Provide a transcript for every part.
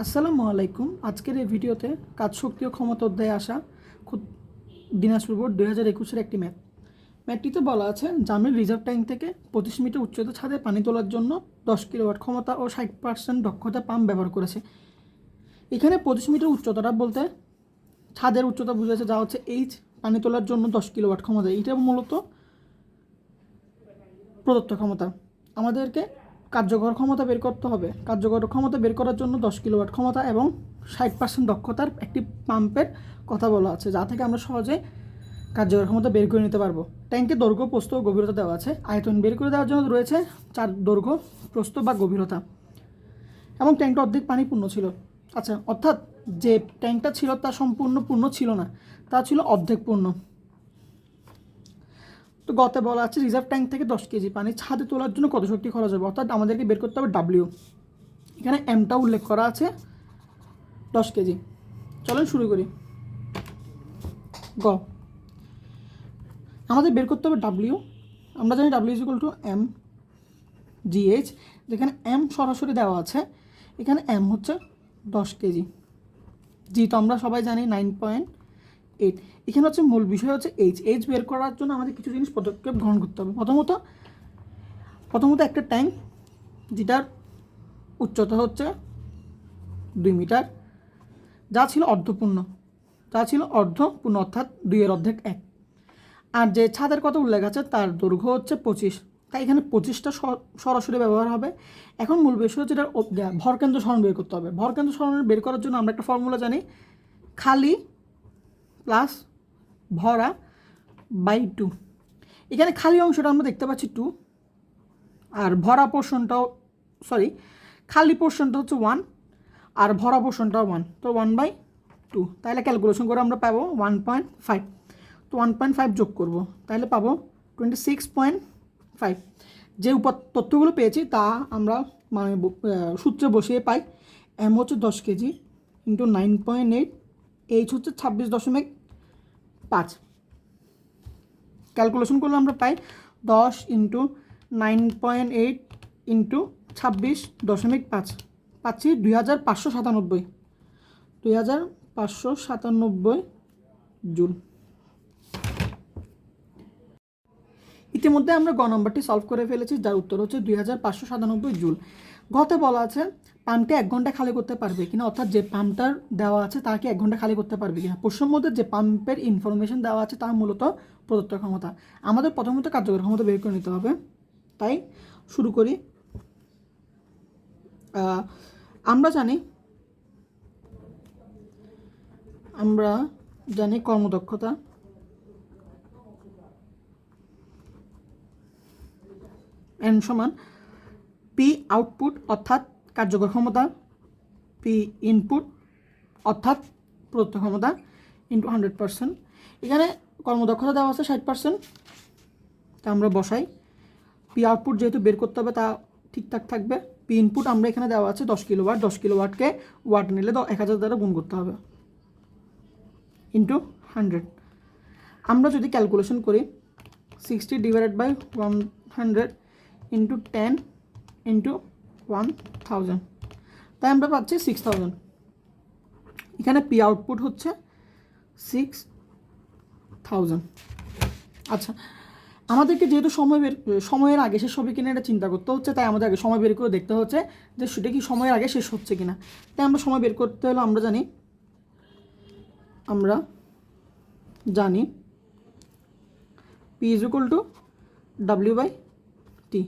আসসালামু আলাইকুম। আজকের এই ভিডিওতে কাজ শক্তি ও ক্ষমতা অধ্যায়ে আসা দিনাজপুর বোর্ড দুই হাজার একুশের একটি ম্যাথ ম্যাথটিতে বলা আছে জামির রিজার্ভ ট্যাঙ্ক থেকে পঁচিশ মিটার উচ্চতা ছাদে পানি তোলার জন্য দশ কিলোওয়াট ক্ষমতা ও ষাট পার্সেন্ট দক্ষতা পাম্প ব্যবহার করেছে। এখানে পঁচিশ মিটার উচ্চতাটা বলতে ছাদের উচ্চতা বুঝেছে যা হচ্ছে এইচ পানি তোলার জন্য দশ কিলোওয়াট ক্ষমতা। এটা মূলত প্রদত্ত ক্ষমতা। আমাদেরকে কার্যকর ক্ষমতা বের করতে হবে। কার্যকর ক্ষমতা বের করার জন্য দশ কিলোওয়াট ক্ষমতা এবং ষাট পার্সেন্ট দক্ষতার একটি পাম্পের কথা বলা আছে, যা থেকে আমরা সহজে কার্যকর ক্ষমতা বের করে নিতে পারব। ট্যাঙ্কের দৈর্ঘ্য, প্রস্থ ও গভীরতা দেওয়া আছে। আয়তন বের করে দেওয়ার জন্য রয়েছে চার দৈর্ঘ্য, প্রস্থ বা গভীরতা। এবং ট্যাঙ্কটা অর্ধেক পানি পূর্ণ ছিল। আচ্ছা অর্থাৎ যে ট্যাঙ্কটা ছিল তা সম্পূর্ণ পূর্ণ ছিল না। তা ছিল অর্ধেক পূর্ণ। তো গতে বলা আছে, রিজার্ভ ট্যাঙ্ক থেকে দশ কেজি পানি। ছাদে তোলার জন্য কত শক্তি খরচ হবে? অর্থাৎ আমাদেরকে বের করতে হবে ডাব্লিউ এখানে এমটা উল্লেখ করা আছে, দশ কেজি। চলেন শুরু করি। গ। আমাদের বের করতে হবে ডাব্লিউ আমরা জানি W is to M G H যেখানে এম সরাসরি দেওয়া আছে। এখানে এম হচ্ছে দশ কেজি। জি তো আমরা সবাই জানি নাইন পয়েন্ট এইট এখানে হচ্ছে মূল বিষয় হচ্ছে এইচ এইচ বের করার জন্য আমাদের কিছু জিনিস পদক্ষেপ গ্রহণ করতে হবে। প্রথমত প্রথমত একটা ট্যাঙ্ক যেটার উচ্চতা হচ্ছে দুই মিটার, যা ছিল অর্ধপূর্ণ, যা ছিল অর্ধপূর্ণ অর্থাৎ দুইয়ের অর্ধেক এক। আর যে ছাদের কথা উল্লেখ আছে, তার দৈর্ঘ্য হচ্ছে পঁচিশ। তাই এখানে পঁচিশটা সরাসরি ব্যবহার হবে। এখন মূল বিষয় হচ্ছে এটার ভরকেন্দ্র সরণ বের করতে হবে। ভরকেন্দ্র সরণ বের করার জন্য আমরা একটা ফর্মুলা জানি। খালি প্লাস ভরা বাই টু এখানে খালি অংশটা আমরা দেখতে পাচ্ছি টু আর ভরা পোর্শনটাও সরি খালি পোর্শনটা হচ্ছে ওয়ান আর ভরা পোর্শনটাও ওয়ান তো ওয়ান বাই টু তাহলে ক্যালকুলেশন করে আমরা পাবো ওয়ান পয়েন্ট ফাইভ তো ওয়ান পয়েন্ট ফাইভ যোগ করব, তাহলে পাবো টোয়েন্টি সিক্স পয়েন্ট ফাইভ যে উপ তথ্যগুলো পেয়েছি, তা আমরা মানে সূত্রে বসিয়ে পাই। এম হচ্ছে দশ K G into nine point eight H হচ্ছে ছাব্বিশ দশমিক পাঁচ। ক্যালকুলেশন করলে আমরা পাই দশ into nine point eight into ছাব্বিশ দশমিক পাঁচ। পাচ্ছি দুই হাজার পাঁচশো সাতানব্বই। দুই হাজার পাঁচশো সাতানব্বই জুল ইতিমধ্যে আমরা গ নম্বরটি সলভ করে ফেলেছি, যার উত্তর হচ্ছে দুই হাজার পাঁচশো সাতানব্বই জুল গতে বলা আছে পাম্পটি এক ঘণ্টা খালি করতে পারবে কিনা, অর্থাৎ যে পাম্পটার দেওয়া আছে তাকে এক ঘণ্টা খালি করতে পারবে কিনা। প্রশ্নের মধ্যে যে পাম্পের ইনফরমেশন দেওয়া আছে তা মূলত প্রদত্ত ক্ষমতা। আমাদের প্রথমত কার্যকর ক্ষমতা বের করে নিতে হবে। তাই শুরু করি। আমরা জানি আমরা জানি কর্মদক্ষতা। এন সমান পি আউটপুট অর্থাৎ কার্যকর ক্ষমতা পি ইনপুট অর্থাৎ প্রদত্ত ক্ষমতা ইন্টু হান্ড্রেড পার্সেন্ট এখানে কর্মদক্ষতা দেওয়া আছে ষাট পার্সেন্ট তা আমরা বসাই। পি আউটপুট যেহেতু বের করতে হবে, তা ঠিকঠাক থাকবে। পি ইনপুট আমরা এখানে দেওয়া আছে দশ কিলো ওয়াট দশ কিলো ওয়াটকে ওয়াট নিলে এক হাজার দ্বারা গুণ করতে হবে। ইন্টু হান্ড্রেড আমরা যদি ক্যালকুলেশন করি sixty divided by one hundred into ten into one thousand তাই আমরা পাচ্ছি সিক্স থাউজেন্ড এখানে পি আউটপুট হচ্ছে সিক্স থাউজেন্ড আচ্ছা আমাদেরকে যেহেতু সময় বের, সময়ের আগে শেষ হবে কিনা এটা চিন্তা করতে হচ্ছে, তাই আমাদের আগে সময় বের করে দেখতে হচ্ছে যে সেটা কি সময়ের আগে শেষ হচ্ছে কিনা। তাই আমরা সময় বের করতে হলে আমরা জানি আমরা জানি P is equal to W by T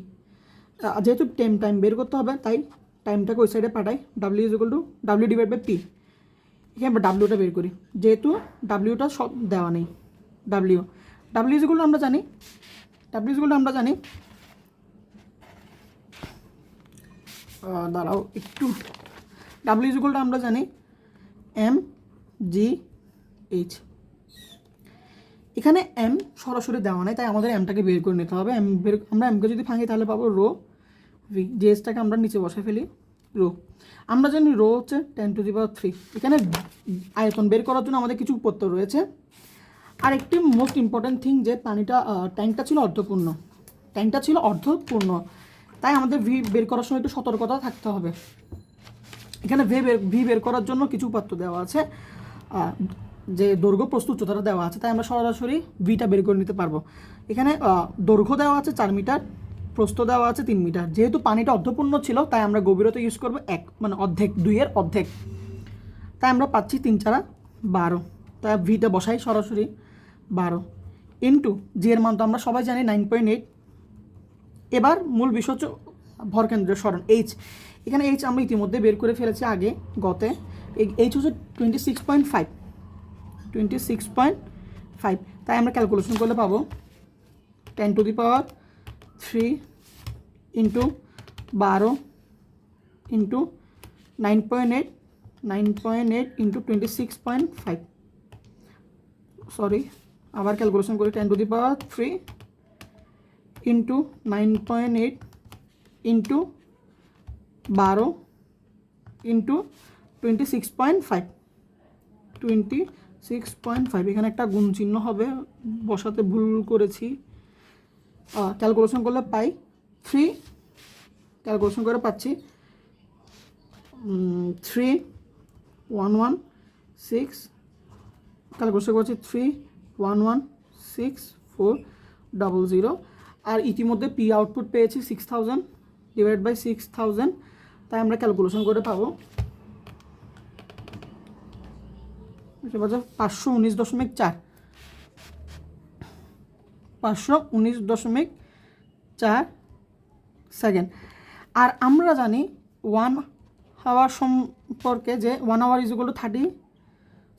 যেহেতু টাইম টাইম বের করতে হবে, তাই টাইমটাকে ওই সাইডে পাঠাই। W is equal to W divide by P এখানে আমরা ডাব্লিউটা বের করি। যেহেতু ডাব্লিউটা সব দেওয়া নেই ডাব্লিউ ডাব্লিউ ইজ আমরা জানি ডাব্লিউ ইজ আমরা জানি দাঁড়াও একটু। ডাব্লিউ ইজ আমরা জানি এম জি এইচ এখানে এম সরাসরি দেওয়া নেই, তাই আমাদের এমটাকে বের করে নিতে হবে। এম বের, আমরা এমকে যদি ভাঙি তাহলে পাবো রো ভি জিএসটাকে আমরা নিচে বসে ফেলি রো আমরা জানি রো হচ্ছে ten to the power three এখানে আয়তন বের করার জন্য আমাদের কিছু উপত্য রয়েছে। আর একটি মোস্ট ইম্পর্ট্যান্ট থিং যে পানিটা ট্যাঙ্কটা ছিল অর্ধপূর্ণ। ট্যাঙ্কটা ছিল অর্ধপূর্ণ। তাই আমাদের ভি বের করার সময় একটু সতর্কতা থাকতে হবে। এখানে ভে বের ভি বের করার জন্য কিছু উপাত্ত দেওয়া আছে। যে দৈর্ঘ্য প্রস্তুত উচ্চতাটা দেওয়া আছে, তাই আমরা সরাসরি ভিটা বের করে নিতে পারব। এখানে দৈর্ঘ্য দেওয়া আছে চার মিটার, প্রস্থ দেওয়া আছে তিন মিটার। যেহেতু পানিটা অর্ধপূর্ণ ছিল, তাই আমরা গভীরতা ইউজ করব এক মানে অর্ধেক, দুইয়ের অর্ধেক। তাই আমরা পাচ্ছি তিন চারা বারো। তাই ভিটা বসাই সরাসরি বারো। ইন্টু জি এর মান তো আমরা সবাই জানি নাইন পয়েন্ট এইট এবার মূল বিষয় ভরকেন্দ্রের স্মরণ এইচ এখানে এইচ আমরা ইতিমধ্যে বের করে ফেলেছি আগে গতে। এইচ হচ্ছে twenty six point five twenty six point five তাই আমরা ক্যালকুলেশন করলে পাবো ten to the power three into বারো into nine point eight nine point eight into twenty six point five sorry আবার ক্যালকুলেশন করি ten to the power three into nine point eight into বারো into twenty six point five twenty six point five এখানে একটা গুণ চিহ্ন হবে, বসাতে ভুল করেছি। ক্যালকুলেশন করলে পাই। থ্রি ক্যালকুলেশন করে পাচ্ছি। Three one one six calculation করছি three one one six four double zero আর ইতিমধ্যে পি আউটপুট পেয়েছি six thousand divide by six thousand তাই আমরা ক্যালকুলেশন করে পাবো। এবার হচ্ছে পাঁচশো উনিশ দশমিক চার। পাঁচশো উনিশ দশমিক চার সেকেন্ড। আর আমরা জানি ওয়ান হাওয়ার সম্পর্কে যে one hour is equal to thirty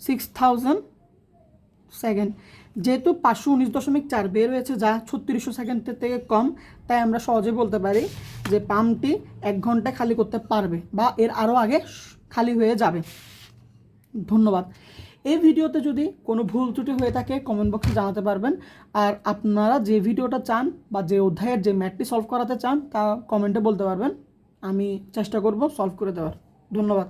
six thousand second. যেহেতু পাঁচশো উনিশ দশমিক চার বের হয়েছে, যা ছত্রিশশো সেকেন্ডের থেকে কম, তাই আমরা সহজে বলতে পারি যে পাম্পটি এক ঘন্টায় খালি করতে পারবে বা এর আরও আগে খালি হয়ে যাবে। ধন্যবাদ। এই ভিডিওতে যদি কোনো ভুল ত্রুটি হয়ে থাকে কমেন্ট বক্সে জানাতে পারবেন। আর আপনারা যে ভিডিওটা চান বা যে অধ্যায়ের যে ম্যাথটি সলভ করাতে চান, তা কমেন্টে বলতে পারবেন। আমি চেষ্টা করব সলভ করে দেওয়ার। ধন্যবাদ।